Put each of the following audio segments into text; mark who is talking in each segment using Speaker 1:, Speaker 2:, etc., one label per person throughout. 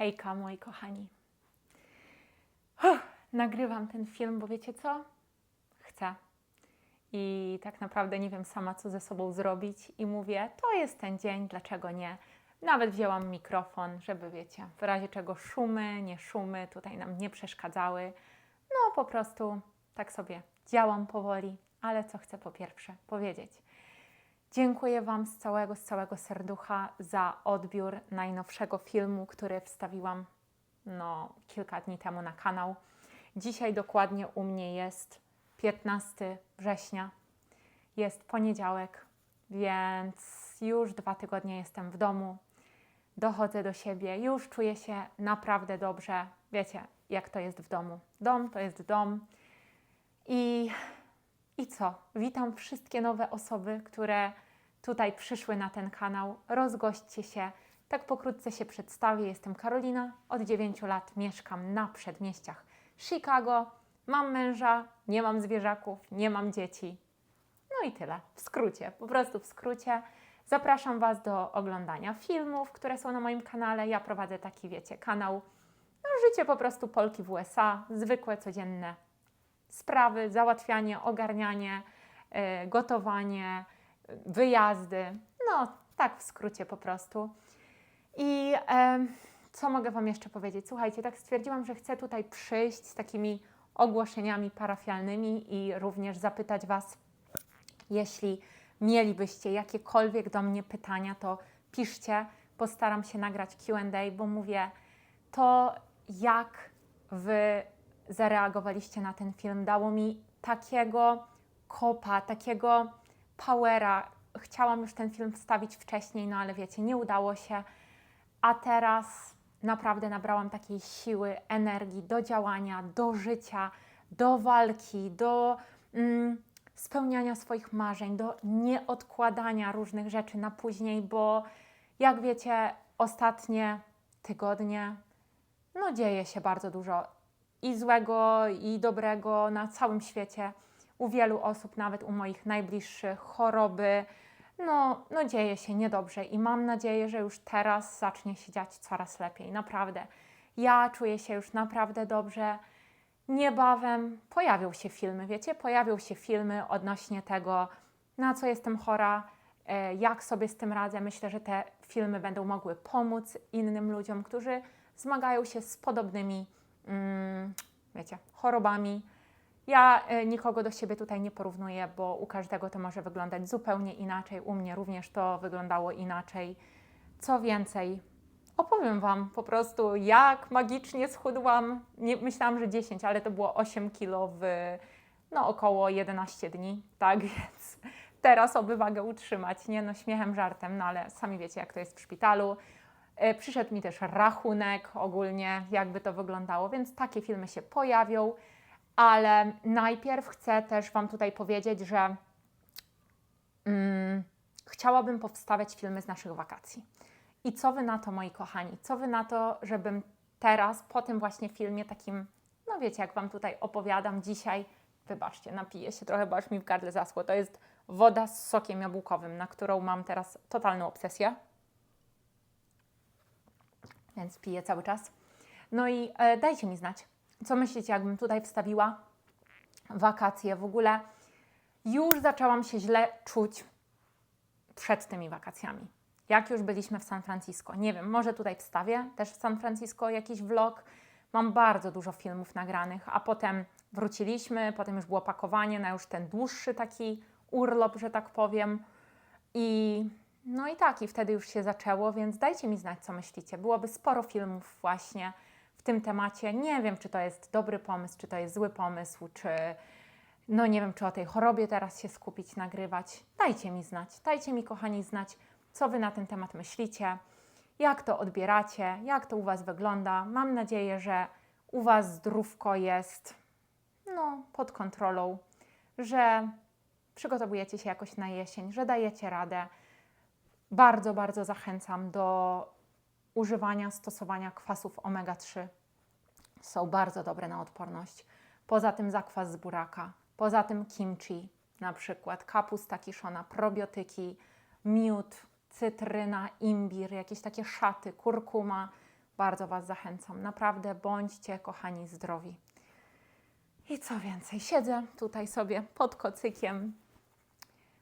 Speaker 1: Hejka, moi kochani. Nagrywam ten film, bo wiecie co? Chcę. I tak naprawdę nie wiem sama, co ze sobą zrobić. I mówię, to jest ten dzień, dlaczego nie? Nawet wzięłam mikrofon, żeby, wiecie, w razie czego szumy, nie szumy tutaj nam nie przeszkadzały. No, po prostu tak sobie działam powoli, ale co chcę po pierwsze powiedzieć. Dziękuję Wam z całego, z całego serducha za odbiór najnowszego filmu, który wstawiłam no, kilka dni temu na kanał. Dzisiaj dokładnie u mnie jest 15 września. Jest poniedziałek, więc już dwa tygodnie jestem w domu. Dochodzę do siebie, już czuję się naprawdę dobrze. Wiecie, jak to jest w domu. Dom to jest dom. I i co? Witam wszystkie nowe osoby, które tutaj przyszły na ten kanał. Rozgośćcie się. Tak pokrótce się przedstawię. Jestem Karolina. Od 9 lat mieszkam na przedmieściach Chicago. Mam męża, nie mam zwierzaków, nie mam dzieci. No i tyle. W skrócie, po prostu w skrócie. Zapraszam Was do oglądania filmów, które są na moim kanale. Ja prowadzę taki, wiecie, kanał. No, życie po prostu Polki w USA. Zwykłe, codzienne sprawy, załatwianie, ogarnianie, y, gotowanie, wyjazdy. No, tak w skrócie po prostu. I em, co mogę Wam jeszcze powiedzieć? Słuchajcie, tak stwierdziłam, że chcę tutaj przyjść z takimi ogłoszeniami parafialnymi i również zapytać Was, jeśli mielibyście jakiekolwiek do mnie pytania, to piszcie. Postaram się nagrać QA, bo mówię, to jak Wy zareagowaliście na ten film, dało mi takiego kopa, takiego powera. Chciałam już ten film wstawić wcześniej, no ale wiecie, nie udało się. A teraz naprawdę nabrałam takiej siły, energii do działania, do życia, do walki, do mm, spełniania swoich marzeń, do nieodkładania różnych rzeczy na później, bo jak wiecie, ostatnie tygodnie, no dzieje się bardzo dużo i złego, i dobrego na całym świecie. U wielu osób, nawet u moich najbliższych, choroby. No, no dzieje się niedobrze i mam nadzieję, że już teraz zacznie się dziać coraz lepiej. Naprawdę. Ja czuję się już naprawdę dobrze. Niebawem pojawią się filmy, wiecie? Pojawią się filmy odnośnie tego, na co jestem chora, e, jak sobie z tym radzę. Myślę, że te filmy będą mogły pomóc innym ludziom, którzy zmagają się z podobnymi mm, wiecie, chorobami. Ja e, nikogo do siebie tutaj nie porównuję, bo u każdego to może wyglądać zupełnie inaczej. U mnie również to wyglądało inaczej. Co więcej, opowiem Wam po prostu, jak magicznie schudłam. Nie, myślałam, że 10, ale to było 8 kilo w no, około 11 dni, tak więc teraz oby wagę utrzymać. Nie no, śmiechem, żartem, no ale sami wiecie, jak to jest w szpitalu. E, Przyszedł mi też rachunek ogólnie, jakby to wyglądało, więc takie filmy się pojawią, ale najpierw chcę też Wam tutaj powiedzieć, że mm, chciałabym powstawiać filmy z naszych wakacji. I co Wy na to, moi kochani? Co Wy na to, żebym teraz, po tym właśnie filmie takim, no wiecie, jak Wam tutaj opowiadam dzisiaj, wybaczcie, napiję się trochę, bo aż mi w gardle zaschło. To jest woda z sokiem jabłkowym, na którą mam teraz totalną obsesję więc piję cały czas. No i e, dajcie mi znać, co myślicie, jakbym tutaj wstawiła wakacje. W ogóle już zaczęłam się źle czuć przed tymi wakacjami. Jak już byliśmy w San Francisco. Nie wiem, może tutaj wstawię też w San Francisco jakiś vlog. Mam bardzo dużo filmów nagranych, a potem wróciliśmy, potem już było pakowanie na już ten dłuższy taki urlop, że tak powiem. I no i tak, i wtedy już się zaczęło, więc dajcie mi znać, co myślicie. Byłoby sporo filmów właśnie w tym temacie. Nie wiem, czy to jest dobry pomysł, czy to jest zły pomysł, czy no nie wiem, czy o tej chorobie teraz się skupić, nagrywać. Dajcie mi znać, dajcie mi, kochani, znać, co Wy na ten temat myślicie, jak to odbieracie, jak to u Was wygląda. Mam nadzieję, że u Was zdrówko jest no, pod kontrolą, że przygotowujecie się jakoś na jesień, że dajecie radę bardzo, bardzo zachęcam do używania, stosowania kwasów omega-3. Są bardzo dobre na odporność. Poza tym zakwas z buraka, poza tym kimchi, na przykład kapusta kiszona, probiotyki, miód, cytryna, imbir, jakieś takie szaty, kurkuma. bardzo Was zachęcam. Naprawdę bądźcie, kochani, zdrowi. I co więcej, siedzę tutaj sobie pod kocykiem,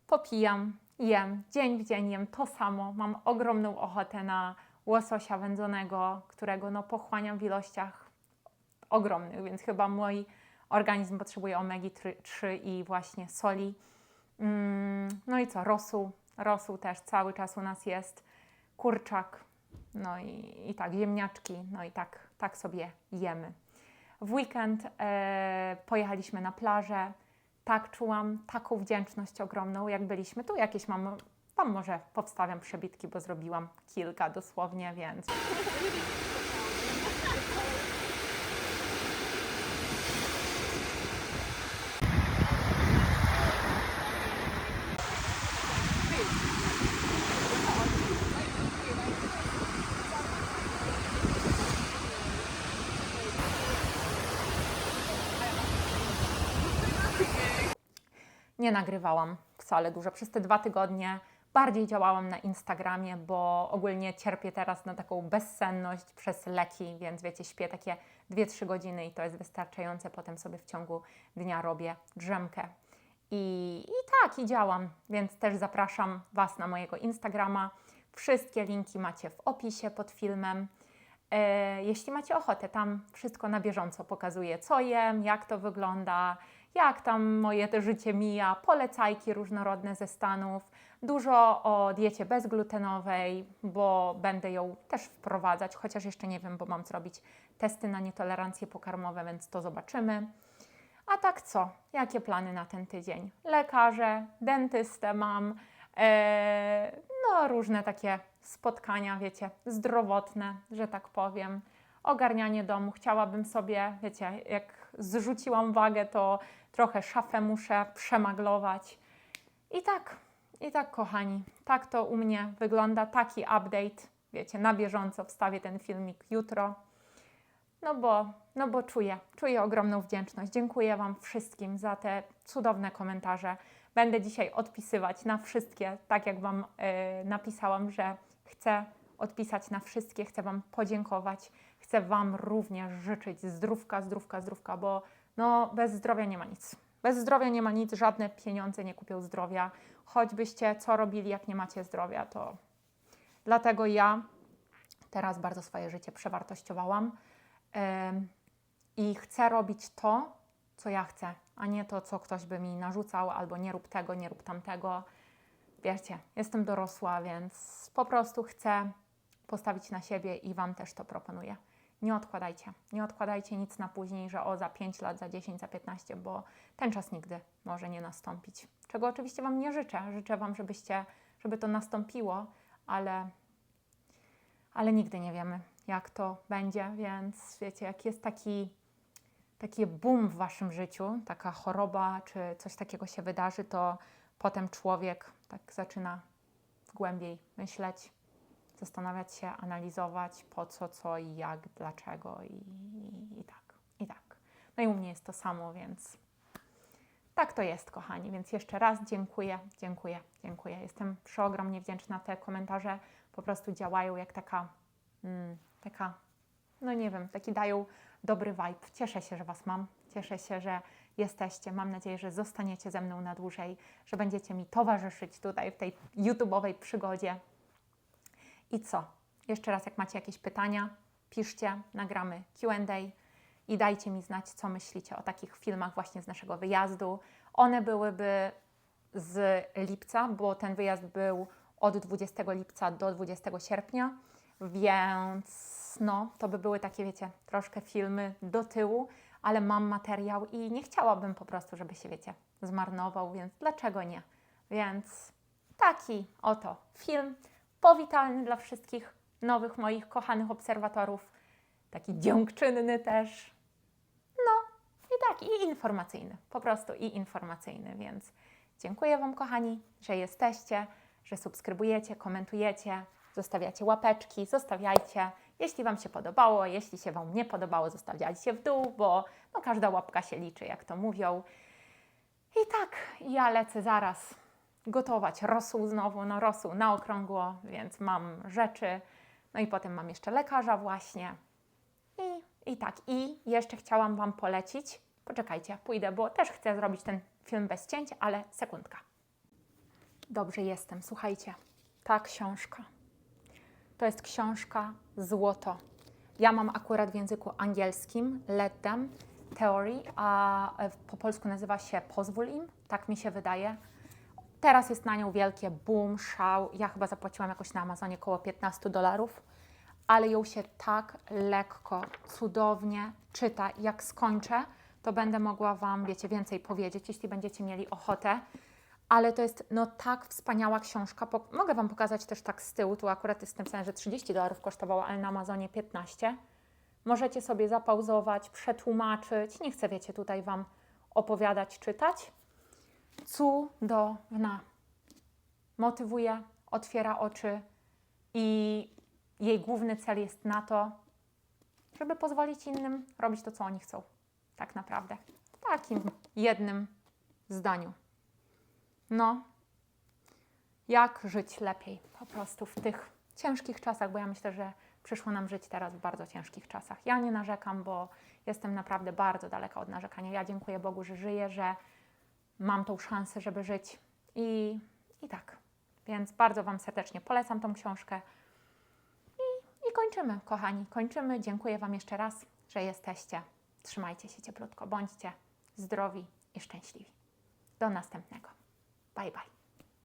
Speaker 1: popijam, jem, dzień w dzień jem to samo. Mam ogromną ochotę na łososia wędzonego, którego no, pochłaniam w ilościach ogromnych, więc chyba mój organizm potrzebuje omegi-3 i właśnie soli. Mm, No i co, rosół, rosół też cały czas u nas jest, kurczak, no i, i tak, ziemniaczki, no i tak, tak sobie jemy. W weekend e, pojechaliśmy na plażę, tak czułam taką wdzięczność ogromną, jak byliśmy tu. Jakieś mam, Wam może powstawiam przebitki, bo zrobiłam kilka dosłownie, więc nie nagrywałam wcale dużo. Przez te dwa tygodnie bardziej działałam na Instagramie, bo ogólnie cierpię teraz na taką bezsenność przez leki, więc wiecie, śpię takie 2-3 godziny i to jest wystarczające. Potem sobie w ciągu dnia robię drzemkę. I, I tak, i działam, więc też zapraszam Was na mojego Instagrama. Wszystkie linki macie w opisie pod filmem. E, jeśli macie ochotę, tam wszystko na bieżąco pokazuję, co jem, jak to wygląda, jak tam moje te życie mija, polecajki różnorodne ze Stanów, dużo o diecie bezglutenowej, bo będę ją też wprowadzać, chociaż jeszcze nie wiem, bo mam zrobić testy na nietolerancje pokarmowe, więc to zobaczymy. A tak co? Jakie plany na ten tydzień? Lekarze, dentystę mam, e, no różne takie spotkania, wiecie, zdrowotne, że tak powiem. Ogarnianie domu. Chciałabym sobie, wiecie, jak zrzuciłam wagę, to trochę szafę muszę przemaglować. I tak, i tak, kochani, tak to u mnie wygląda. Taki update, wiecie, na bieżąco wstawię ten filmik jutro. No bo, no bo czuję, czuję ogromną wdzięczność. Dziękuję Wam wszystkim za te cudowne komentarze. Będę dzisiaj odpisywać na wszystkie, tak jak Wam e, napisałam, że chcę odpisać na wszystkie, chcę Wam podziękować. Chcę Wam również życzyć zdrówka, zdrówka, zdrówka, bo no, bez zdrowia nie ma nic. Bez zdrowia nie ma nic, żadne pieniądze nie kupią zdrowia. Choćbyście co robili, jak nie macie zdrowia, to dlatego ja teraz bardzo swoje życie przewartościowałam i chcę robić to, co ja chcę, a nie to, co ktoś by mi narzucał, albo nie rób tego, nie rób tamtego. Wiecie, jestem dorosła, więc po prostu chcę postawić na siebie i Wam też to proponuję. Nie odkładajcie, nie odkładajcie nic na później, że o za 5 lat, za 10, za 15, bo ten czas nigdy może nie nastąpić. Czego oczywiście Wam nie życzę. Życzę Wam, żebyście, żeby to nastąpiło, ale, ale nigdy nie wiemy, jak to będzie, więc wiecie, jak jest taki, taki boom w Waszym życiu, taka choroba czy coś takiego się wydarzy, to potem człowiek tak zaczyna głębiej myśleć, zastanawiać się, analizować po co, co i jak, dlaczego i, i, i tak, i tak. No i u mnie jest to samo, więc tak to jest, kochani. Więc jeszcze raz dziękuję, dziękuję, dziękuję. Jestem przeogromnie wdzięczna. Te komentarze po prostu działają jak taka, mm, taka, no nie wiem, taki dają dobry vibe. Cieszę się, że Was mam. Cieszę się, że jesteście. Mam nadzieję, że zostaniecie ze mną na dłużej, że będziecie mi towarzyszyć tutaj w tej YouTube'owej przygodzie. I co? Jeszcze raz, jak macie jakieś pytania, piszcie, nagramy QA i dajcie mi znać, co myślicie o takich filmach właśnie z naszego wyjazdu. One byłyby z lipca, bo ten wyjazd był od 20 lipca do 20 sierpnia, więc no, to by były takie, wiecie, troszkę filmy do tyłu, ale mam materiał i nie chciałabym po prostu, żeby się, wiecie, zmarnował, więc dlaczego nie? Więc taki oto film powitalny dla wszystkich nowych moich kochanych obserwatorów, taki dziękczynny też, no i tak, i informacyjny, po prostu i informacyjny, więc dziękuję Wam kochani, że jesteście, że subskrybujecie, komentujecie, zostawiacie łapeczki, zostawiajcie, jeśli Wam się podobało, jeśli się Wam nie podobało, zostawiajcie w dół, bo no, każda łapka się liczy, jak to mówią. I tak, ja lecę zaraz gotować rosół znowu, no rosół na okrągło, więc mam rzeczy. No i potem mam jeszcze lekarza właśnie. I, I tak, i jeszcze chciałam Wam polecić, poczekajcie, pójdę, bo też chcę zrobić ten film bez cięć, ale sekundka. Dobrze jestem, słuchajcie, ta książka. To jest książka Złoto. Ja mam akurat w języku angielskim Let Them Theory, a po polsku nazywa się Pozwól im, tak mi się wydaje. Teraz jest na nią wielkie boom, szał. Ja chyba zapłaciłam jakoś na Amazonie około 15 dolarów, ale ją się tak lekko, cudownie czyta. Jak skończę, to będę mogła Wam, wiecie, więcej powiedzieć, jeśli będziecie mieli ochotę. Ale to jest no tak wspaniała książka. Mogę Wam pokazać też tak z tyłu. Tu akurat jest napisane, że 30 dolarów kosztowała, ale na Amazonie 15. Możecie sobie zapauzować, przetłumaczyć. Nie chcę, wiecie, tutaj Wam opowiadać, czytać. Cudowna. Motywuje, otwiera oczy i jej główny cel jest na to, żeby pozwolić innym robić to, co oni chcą. Tak naprawdę. W takim jednym zdaniu. No, jak żyć lepiej po prostu w tych ciężkich czasach, bo ja myślę, że przyszło nam żyć teraz w bardzo ciężkich czasach. Ja nie narzekam, bo jestem naprawdę bardzo daleka od narzekania. Ja dziękuję Bogu, że żyję, że mam tą szansę, żeby żyć i, i tak. Więc bardzo Wam serdecznie polecam tą książkę. I, I kończymy, kochani. Kończymy. Dziękuję Wam jeszcze raz, że jesteście. Trzymajcie się cieplutko, bądźcie zdrowi i szczęśliwi. Do następnego. Bye bye.